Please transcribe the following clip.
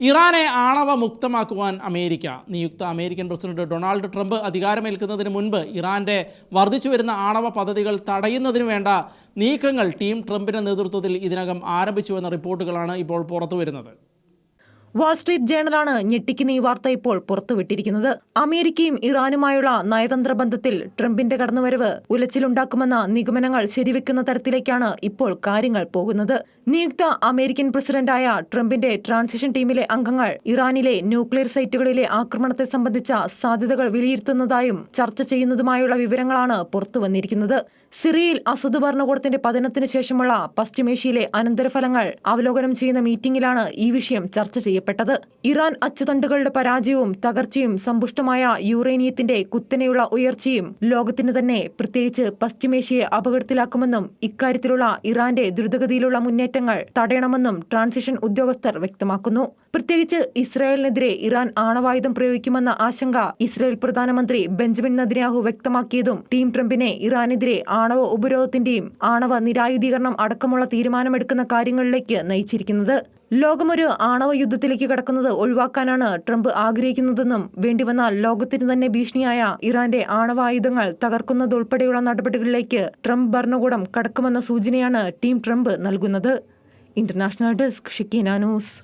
ഇറാനെ ആണവ മുക്തമാക്കുവാൻ അമേരിക്ക നിയുക്ത അമേരിക്കൻ പ്രസിഡന്റ് ഡൊണാൾഡ് ട്രംപ് അധികാരമേൽക്കുന്നതിന് മുൻപ് ഇറാന്റെ വർദ്ധിച്ചു വരുന്ന ആണവ പദ്ധതികൾ തടയുന്നതിന് വേണ്ട നീക്കങ്ങൾ ടീം ട്രംപിന്റെ നേതൃത്വത്തിൽ ഇതിനകം ആരംഭിച്ചുവെന്ന റിപ്പോർട്ടുകളാണ് ഇപ്പോൾ പുറത്തുവരുന്നത്. വാൾസ്ട്രീറ്റ് ജേണലാണ് ഞെട്ടിക്കുന്ന ഈ വാർത്ത ഇപ്പോൾ പുറത്തുവിട്ടിരിക്കുന്നത്. അമേരിക്കയും ഇറാനുമായുള്ള നയതന്ത്ര ബന്ധത്തിൽ ട്രംപിന്റെ കടന്നുവരവ് ഉലച്ചിലുണ്ടാക്കുമെന്ന നിഗമനങ്ങൾ ശരിവെക്കുന്ന തരത്തിലേക്കാണ് ഇപ്പോൾ കാര്യങ്ങൾ പോകുന്നത്. നിയുക്ത അമേരിക്കൻ പ്രസിഡന്റായ ട്രംപിന്റെ ട്രാൻസിഷൻ ടീമിലെ അംഗങ്ങൾ ഇറാനിലെ ന്യൂക്ലിയർ സൈറ്റുകളിലെ ആക്രമണത്തെ സംബന്ധിച്ച സാധ്യതകൾ വിലയിരുത്തുന്നതായും ചർച്ച ചെയ്യുന്നതുമായുള്ള വിവരങ്ങളാണ് പുറത്തുവന്നിരിക്കുന്നത്. സിറിയയിൽ അസദ് ഭരണകൂടത്തിന്റെ പതനത്തിനു ശേഷമുള്ള പശ്ചിമേഷ്യയിലെ അനന്തരഫലങ്ങൾ അവലോകനം ചെയ്യുന്ന മീറ്റിംഗിലാണ് ഈ വിഷയം ചർച്ച ചെയ്യപ്പെട്ടത്. ഇറാൻ അച്ചുതണ്ടുകളുടെ പരാജയവും തകർച്ചയും സമ്പുഷ്ടമായ യുറേനിയത്തിന്റെ കുത്തനെയുള്ള ഉയർച്ചയും ലോകത്തിന് തന്നെ പ്രത്യേകിച്ച് പശ്ചിമേഷ്യയെ അപകടത്തിലാക്കുമെന്നും ഇക്കാര്യത്തിലുള്ള ഇറാന്റെ ദ്രുതഗതിയിലുള്ള മുന്നേറ്റങ്ങൾ തടയണമെന്നും ട്രാൻസിഷൻ ഉദ്യോഗസ്ഥർ വ്യക്തമാക്കുന്നു. പ്രത്യേകിച്ച് ഇസ്രായേലിനെതിരെ ഇറാൻ ആണവായുധം പ്രയോഗിക്കുമെന്ന ആശങ്ക ഇസ്രായേൽ പ്രധാനമന്ത്രി ബെഞ്ചമിൻ നദിനാഹു വ്യക്തമാക്കിയതും ടീം ട്രംപിനെ ഇറാനെതിരെ ആണവ ഉപരോധത്തിന്റെയും ആണവ നിരായുധീകരണം അടക്കമുള്ള തീരുമാനമെടുക്കുന്ന കാര്യങ്ങളിലേക്ക് നയിച്ചിരിക്കുന്നത്. ലോകമൊരു ആണവ യുദ്ധത്തിലേക്ക് കടക്കുന്നത് ഒഴിവാക്കാനാണ് ട്രംപ് ആഗ്രഹിക്കുന്നതെന്നും വേണ്ടിവന്നാൽ ലോകത്തിന് തന്നെ ഭീഷണിയായ ഇറാന്റെ ആണവായുധങ്ങൾ തകർക്കുന്നതുൾപ്പെടെയുള്ള നടപടികളിലേക്ക് ട്രംപ് ഭരണകൂടം കടക്കുമെന്ന സൂചനയാണ് ടീം ട്രംപ് നൽകുന്നത്. ഇന്റർനാഷണൽ ഡെസ്ക് ഷിക്കീന ന്യൂസ്.